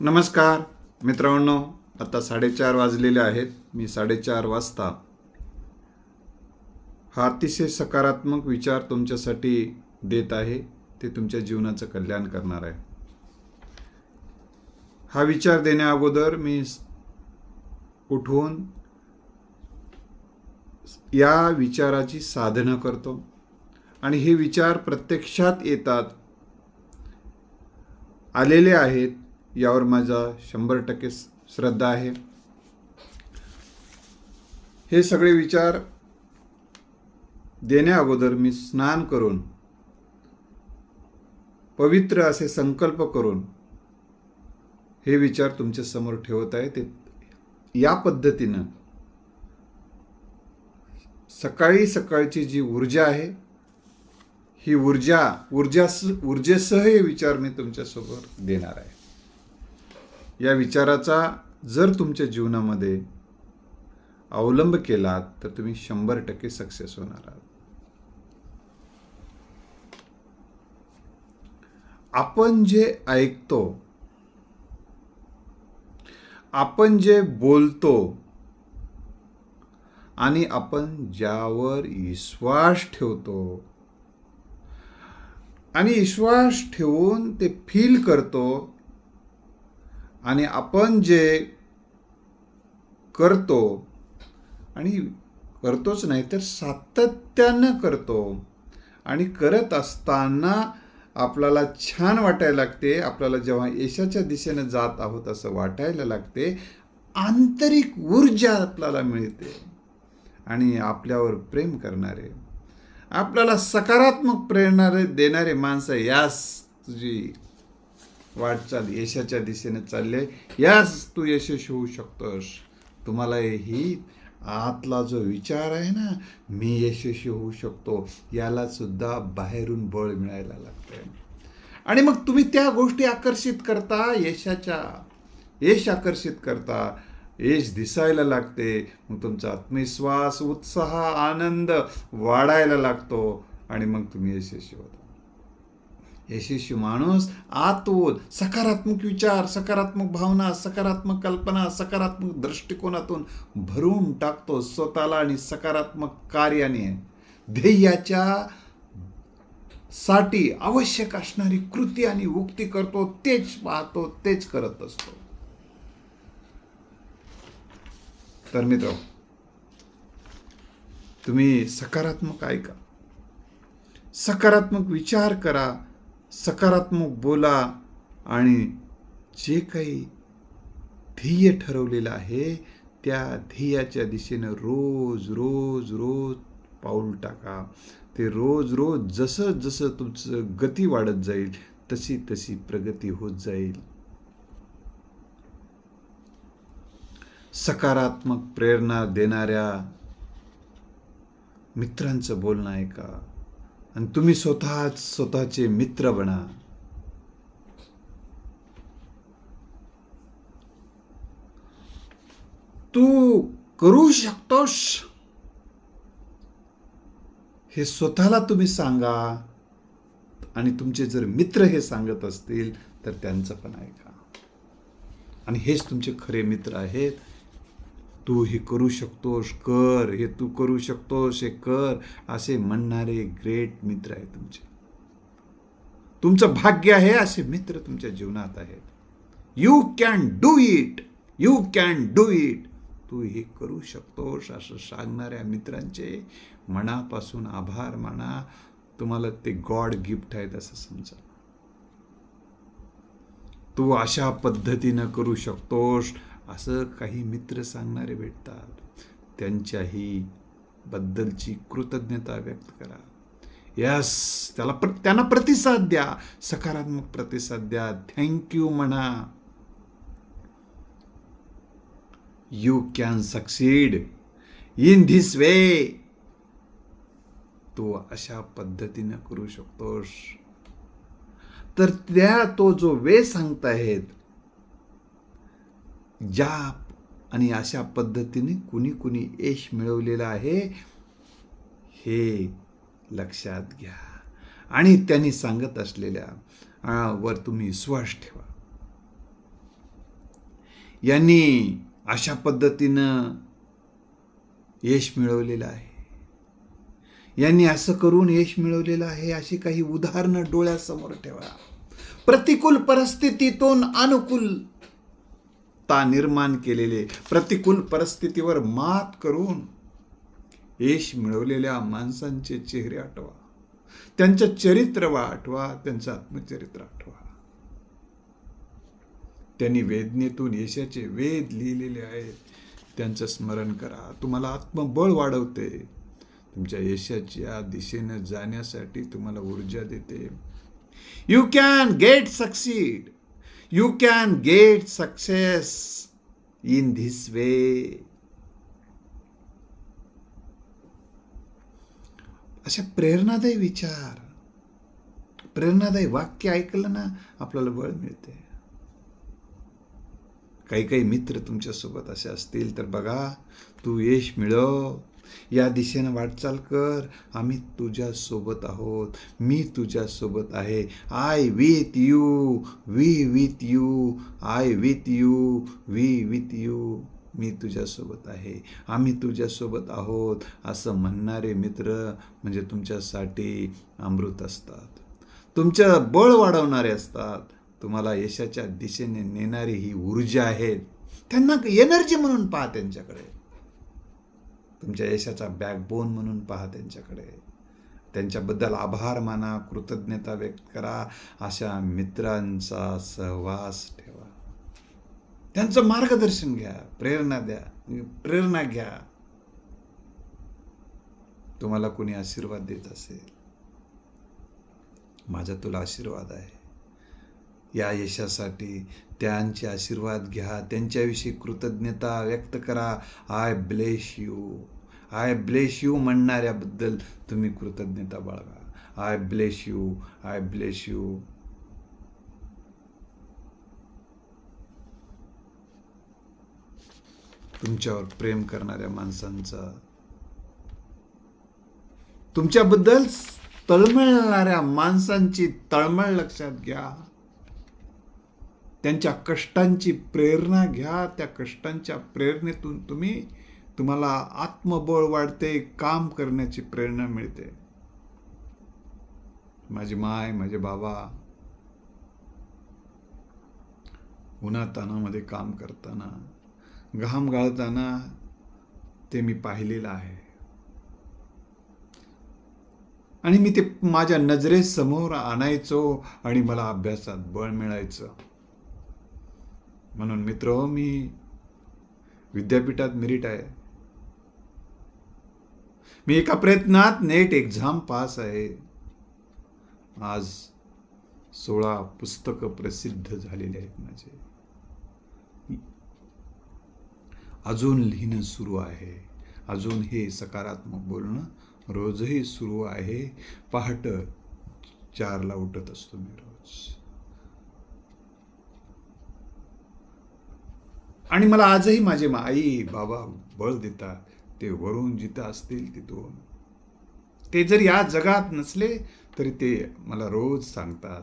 नमस्कार मित्रांनो आता साडेचार वाजलेले आहेत. मी साडेचार वाजता. हा अतिशय सकारात्मक विचार तुमच्यासाठी देत आहे. ते तुमच्या जीवनाचं कल्याण करणार आहे. हा विचार देण्या अगोदर मी उठून या विचाराची साधना करतो. आणि हे विचार प्रत्यक्षात येतात. आलेले आहेत. यावर माझा शंभर टक्के श्रद्धा आहे. हे सगळे विचार देण्या अगोदर मी स्नान करून पवित्र असे संकल्प करून हे विचार तुमच्यासमोर ठेवत आहे. ते या पद्धतीनं सकाळी सकाळची जी ऊर्जा आहे ही ऊर्जा ऊर्जा ऊर्जेसह हे विचार मी तुमच्यासमोर देणार आहे. या विचाराचा जर तुमच्या जीवनामध्ये अवलंब केलात तर तुम्ही शंभर टक्के सक्सेस होणार आहात. आपण जे ऐकतो आपण जे बोलतो आणि आपण ज्यावर विश्वास ठेवतो आणि विश्वास ठेवून ते फील करतो आणि आपण जे करतो आणि करतोच नाही तर सातत्यानं करतो. आणि करत असताना आपल्याला छान वाटायला लागते आपल्याला जेव्हा यशाच्या दिशेनं जात आहोत असं वाटायला लागते आंतरिक ऊर्जा आपल्याला मिळते. आणि आपल्यावर प्रेम करणारे आपल्याला सकारात्मक प्रेरणा देणारे माणसं यास तुझी वाटचाल यशाच्या दिशेने चालले. यास तू यशस्वी होऊ शकतोस. तुम्हाला ही आतला जो विचार आहे ना मी यशस्वी होऊ शकतो. याला सुद्धा बाहेरून बळ मिळायला लागतंय. आणि मग तुम्ही त्या गोष्टी आकर्षित करता यशाच्या यश आकर्षित करता. यश दिसायला लागते. मग तुमचा आत्मविश्वास उत्साह आनंद वाढायला लागतो. आणि मग तुम्ही यशस्वी होता. यशस्वी माणूस आतून सकारात्मक विचार सकारात्मक भावना सकारात्मक कल्पना सकारात्मक दृष्टिकोनातून भरून टाकतो स्वतःला आणि सकारात्मक कार्याने. ध्येयाच्या साठी आवश्यक असणारी कृती आणि उक्ती करतो तेच पाहतो तेच करत असतो. तर मित्र तुम्ही सकारात्मक ऐका. सकारात्मक विचार करा. सकारात्मक बोला आणि जे काही ध्येय ठरवलेलं आहे त्या ध्येयाच्या दिशेनं रोज रोज रोज पाऊल टाका. ते रोज रोज जसं जसं तुमचं गती वाढत जाईल तशी तशी प्रगती होत जाईल. सकारात्मक प्रेरणा देणाऱ्या मित्रांचं बोलणं ऐका. आणि तुम्ही स्वतःच स्वतःचे मित्र बना. तू करू शकतोस. हे स्वतःला तुम्ही सांगा आणि तुमचे जर मित्र हे सांगत असतील तर त्यांचं पण ऐका. आणि हेच तुमचे खरे मित्र आहेत. तू हे करू शकतोस कर हे तू करू शकतोस हे कर असे म्हणणारे ग्रेट मित्र आहेत तुमचे. तुमचं भाग्य आहे असे मित्र तुमच्या जीवनात आहेत. You can do it you can do it तू हे करू शकतोस असं सांगणाऱ्या मित्रांचे मनापासून आभार माना. तुम्हाला ते गॉड गिफ्ट आहेत असं समजा. तू अशा पद्धतीनं करू शकतोस असं काही मित्र सांगणारे भेटतात. त्यांच्याही बद्दलची कृतज्ञता व्यक्त करा. यस त्याला प्र त्यांना प्रतिसाद द्या. सकारात्मक प्रतिसाद द्या. थँक्यू म्हणा. You can succeed in this way तो अशा पद्धतीनं करू शकतोस. तर त्या तो जो वे सांगतायत जाप आणि अशा पद्धतीने कुणी कुणी यश मिळवलेलं आहे हे लक्षात घ्या. आणि त्यांनी सांगत असलेल्या वर तुम्ही विश्वास ठेवा. यांनी अशा पद्धतीनं यश मिळवलेलं आहे. यांनी असं करून यश मिळवलेलं आहे अशी काही उदाहरणं डोळ्यासमोर ठेवा. प्रतिकूल परिस्थितीतून अनुकूल सत्ता निर्माण केलेले प्रतिकूल परिस्थितीवर मात करून यश मिळवलेल्या माणसांचे चेहरे आठवा. त्यांचं चरित्र वा आठवा त्यांचं आत्मचरित्र आठवा. त्यांनी वेदनेतून यशाचे वेद लिहिलेले आहेत. त्यांचं स्मरण करा. तुम्हाला आत्मबळ वाढवते. तुमच्या यशाच्या दिशेनं जाण्यासाठी तुम्हाला ऊर्जा देते. You can get succeed you can get success in this way अशा प्रेरणादायी विचार प्रेरणादायी वाक्य ऐकलं ना आपल्याला बळ मिळते. काही काही मित्र तुमच्यासोबत असे असतील तर बघा तू यश मिळव. या दिशेनं वाटचाल कर. आम्ही तुझ्या सोबत आहोत. मी तुझ्या सोबत आहे. I with you we with you I with you we with you मी तुझ्यासोबत आहे. आम्ही तुझ्यासोबत आहोत. असं म्हणणारे मित्र म्हणजे तुमच्यासाठी अमृत असतात. तुमचं बळ वाढवणारे असतात. तुम्हाला यशाच्या दिशेने नेणारी ही ऊर्जा आहे. त्यांना एनर्जी म्हणून पहा त्यांच्याकडे. तुमच्या यशाचा बॅकबोन म्हणून पहा त्यांच्याकडे. त्यांच्याबद्दल आभार माना कृतज्ञता व्यक्त करा अशा मित्रांचा सहवास ठेवा. त्यांचं मार्गदर्शन घ्या प्रेरणा द्या प्रेरणा घ्या. तुम्हाला कोणी आशीर्वाद देत असेल? माझा तुला आशीर्वाद आहे. या यशासाठी. त्यांचे आशीर्वाद घ्या. त्यांच्याविषयी कृतज्ञता व्यक्त करा. I bless you I bless you म्हणणाऱ्याबद्दल तुम्ही कृतज्ञता बाळगा. I bless you I bless you तुमच्यावर प्रेम करणाऱ्या माणसांचा तुमच्याबद्दल तळमळणाऱ्या माणसांची तळमळ लक्षात घ्या. त्यांच्या कष्टांची प्रेरणा घ्या. त्या कष्टांच्या प्रेरणेतून तुम्ही तुम्हाला आत्मबळ वाढते काम करण्याची प्रेरणा मिळते. माझी माय माझे बाबा उन्हातानामध्ये काम करताना घाम गाळताना ते मी पाहिलेलं आहे. आणि मी ते माझ्या नजरेसमोर आणायचो आणि मला अभ्यासात बळ मिळायचं. म्हणून मित्र मी विद्यापीठात मेरिट आहे. मी एका प्रयत्नात नेट एक्झाम पास आहे. आज सोळा पुस्तकं प्रसिद्ध झालेली आहेत माझे. अजून लिहिणं सुरू आहे. अजून हे सकारात्मक बोलणं रोजही सुरू आहे. पहाट चारला उठत असतो मी रोज. आणि मला आजही माझे मा- आई बाबा बळ देतात. ते वरून जिथं असतील तिथून. ते जर या जगात नसले तरी ते मला रोज सांगतात.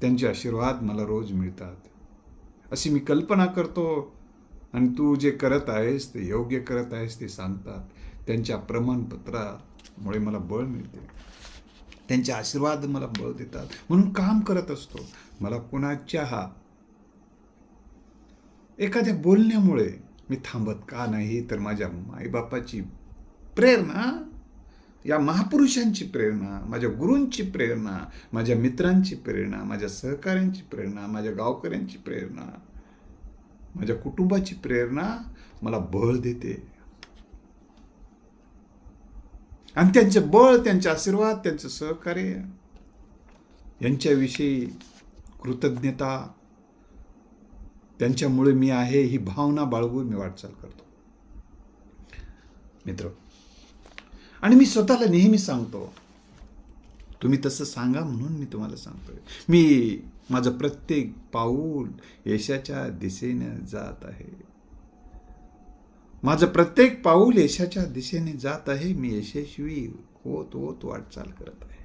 त्यांचे आशीर्वाद मला रोज मिळतात. अशी मी कल्पना करतो. आणि तू जे करत आहेस ते योग्य करत आहेस ते सांगतात. त्यांच्या प्रमाणपत्रामुळे मला बळ मिळते. त्यांचे आशीर्वाद मला बळ देतात. म्हणून काम करत असतो. मला कुणाच्या हा एखाद्या बोलण्यामुळे मी थांबत का नाही तर माझ्या आईबापाची प्रेरणा या महापुरुषांची प्रेरणा माझ्या गुरूंची प्रेरणा माझ्या मित्रांची प्रेरणा माझ्या सहकाऱ्यांची प्रेरणा माझ्या गावकऱ्यांची प्रेरणा माझ्या कुटुंबाची प्रेरणा मला बळ देते. आणि त्यांचे बळ त्यांचे आशीर्वाद त्यांचं सहकार्य यांच्याविषयी कृतज्ञता त्यांच्यामुळे मी आहे ही भावना बाळगून मी वाटचाल करतो. मित्र आणि मी स्वतःला नेहमी सांगतो तुम्ही तसं सांगा म्हणून मी तुम्हाला सांगतोय. मी माझं प्रत्येक पाऊल यशाच्या दिशेने जात आहे. माझं प्रत्येक पाऊल यशाच्या दिशेने जात आहे मी यशस्वी होत होत वाटचाल करत आहे.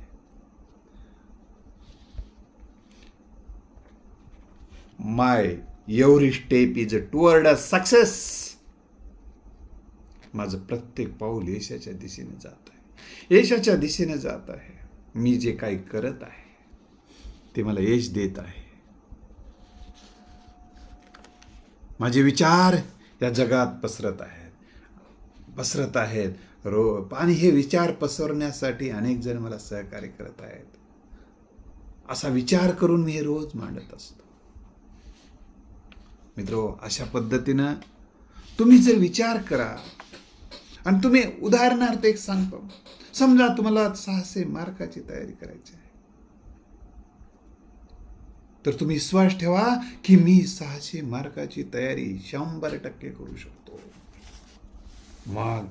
My every step is a toward a success माझं प्रत्येक पाऊल यशाच्या दिशेने जात आहे. यशाच्या दिशेने जात आहे. मी जे काही करत आहे ते मला यश देत आहे. माझे विचार या जगात पसरत आहेत. पसरत आहेत. रो आणि हे विचार पसरण्यासाठी अनेक जण मला सहकार्य करत आहेत. असा विचार करून मी हे रोज मांडत असतो. मित्र अशा पद्धतीनं तुम्ही जर विचार करा आणि तुम्ही उदाहरणार्थ एक सांगतो. समजा तुम्हाला सहाशे मार्काची तयारी करायची आहे. तर तुम्ही विश्वास ठेवा की मी सहाशे मार्काची तयारी शंभर टक्के करू शकतो. मग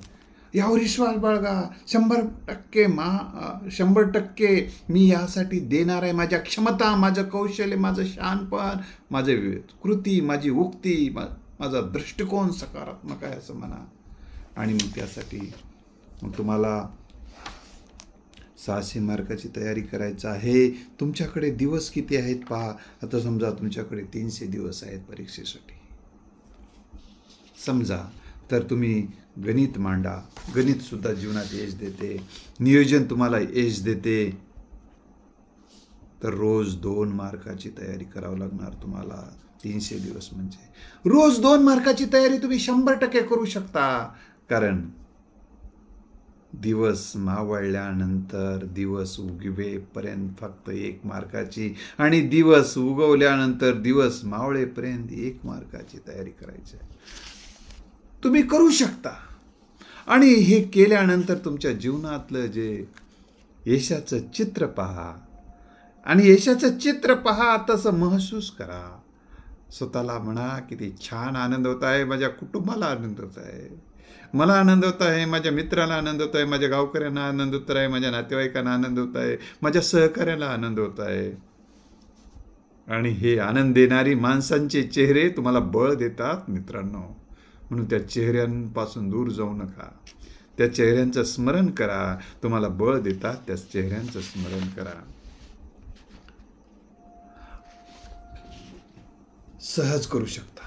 यावर विश्वास बाळगा. शंभर टक्के मा शंभर टक्के मी यासाठी देणार आहे माझ्या क्षमता माझं कौशल्य माझं शहाणपण माझे कृती माझी उक्ती मा माझा दृष्टिकोन सकारात्मक आहे असं म्हणा. आणि मग त्यासाठी मग तुम्हाला सहाशे मार्काची तयारी करायचं आहे. तुमच्याकडे दिवस किती आहेत पहा. आता समजा तुमच्याकडे तीनशे दिवस आहेत परीक्षेसाठी. समजा तर तुम्ही गणित मांडा. गणितसुद्धा जीवनात यश देते. नियोजन तुम्हाला यश देते. तर रोज दोन मार्काची तयारी करावं लागणार तुम्हाला. तीनशे दिवस म्हणजे. रोज दोन मार्काची तयारी तुम्ही शंभर टक्के करू शकता. कारण दिवस मावळल्यानंतर दिवस उगवेपर्यंत फक्त एक मार्काची आणि दिवस उगवल्यानंतर दिवस मावळेपर्यंत एक मार्काची तयारी करायची आहे. तुम्ही करू शकता. आणि हे केल्यानंतर तुमच्या जीवनातलं जे यशाचं चित्र पहा. आणि यशाचं चित्र पहा तसं महसूस करा. स्वतःला म्हणा किती छान आनंद होत आहे माझ्या कुटुंबाला आनंद होत आहे. मला आनंद होत आहे माझ्या मित्राला आनंद होत आहे माझ्या गावकऱ्यांना आनंद होत आहे माझ्या नातेवाईकांना आनंद होत आहे माझ्या सहकार्याला आनंद होत आहे. आणि हे आनंद देणारी माणसांचे चेहरे तुम्हाला बळ देतात मित्रांनो. म्हणून त्या चेहऱ्यांपासून दूर जाऊ नका. त्या चेहऱ्यांचं स्मरण करा. तुम्हाला बळ देतात त्या चेहऱ्यांचं स्मरण करा. सहज करू शकता.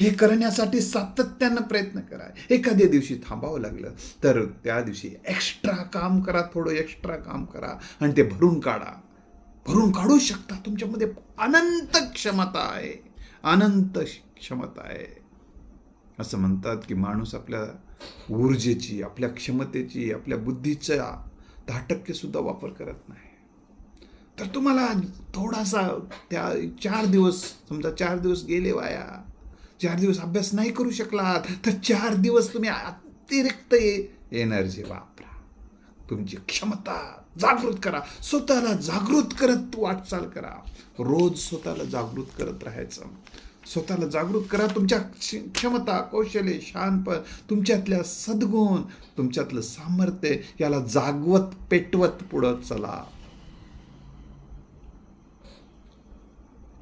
हे करण्यासाठी सातत्यानं प्रयत्न करा. एखाद्या दिवशी थांबावं लागलं तर त्या दिवशी एक्स्ट्रा काम करा थोडं एक्स्ट्रा काम करा आणि ते भरून काढा. भरून काढू शकता. तुमच्यामध्ये अनंत क्षमता आहे. अनंत क्षमता आहे. असं म्हणतात की माणूस आपल्या ऊर्जेची आपल्या क्षमतेची आपल्या बुद्धीचा दहा टक्के सुद्धा वापर करत नाही. तर तुम्हाला थोडासा त्या चार दिवस समजा चार दिवस गेले वाया चार दिवस अभ्यास नाही करू शकलात तर चार दिवस तुम्ही अतिरिक्त एनर्जी वापरा. तुमची क्षमता जागृत करा. स्वतःला जागृत करत वाटचाल करा. रोज स्वतःला जागृत करत राहायचं. स्वतःला जागृत करा. तुमच्या क्षमता कौशल्य शहाणपण तुमच्यातल्या सद्गुण तुमच्यातलं सामर्थ्य याला जागवत पेटवत पुढं चला.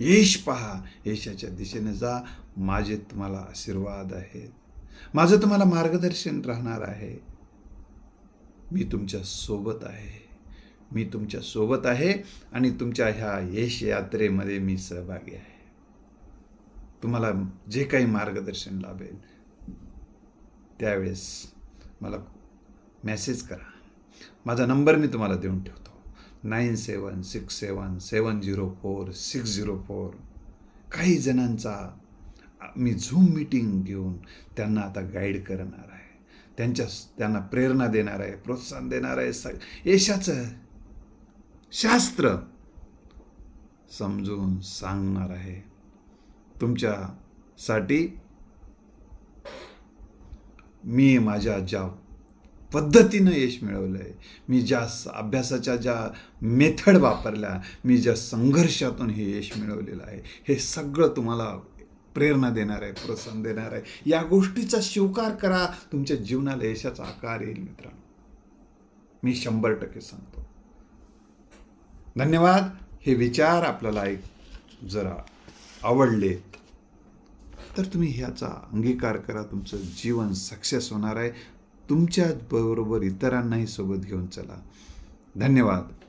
यश पहा. यशाच्या दिशेने जा. माझे तुम्हाला आशीर्वाद आहेत. माझं तुम्हाला मार्गदर्शन राहणार आहे. मी तुमच्यासोबत आहे. मी तुमच्यासोबत आहे आणि तुमच्या ह्या यश यात्रेमध्ये मी सहभागी आहे. तुम्हाला जे काही मार्गदर्शन लाभेल त्यावेळेस मला मेसेज करा. माझा नंबर मी तुम्हाला देऊन ठेवतो. Nine seven six seven seven zero four six zero four काही जणांचा मी झूम मीटिंग घेऊन त्यांना आता गाईड करणार आहे. त्यांच्या त्यांना प्रेरणा देणार आहे प्रोत्साहन देणार आहे. स यशाचं शास्त्र समजून सांगणार आहे. तुमच्यासाठी मी माझ्या ज्या पद्धतीनं यश मिळवलं आहे मी ज्या अभ्यासाच्या ज्या मेथड वापरल्या मी ज्या संघर्षातून हे यश मिळवलेलं आहे हे सगळं तुम्हाला प्रेरणा देणार आहे प्रोत्साहन देणार आहे. या गोष्टीचा स्वीकार करा. तुमच्या जीवनाला यशाचा आकार येईल मित्रांनो. मी शंभर टक्के सांगतो. धन्यवाद. हे विचार आपल्याला एक जरा आवडलेत तर तुम्ही ह्याचा अंगीकार करा. तुमचं जीवन सक्सेस होणार आहे. तुमच्याच बरोबर इतरांनाही सोबत घेऊन चला. धन्यवाद.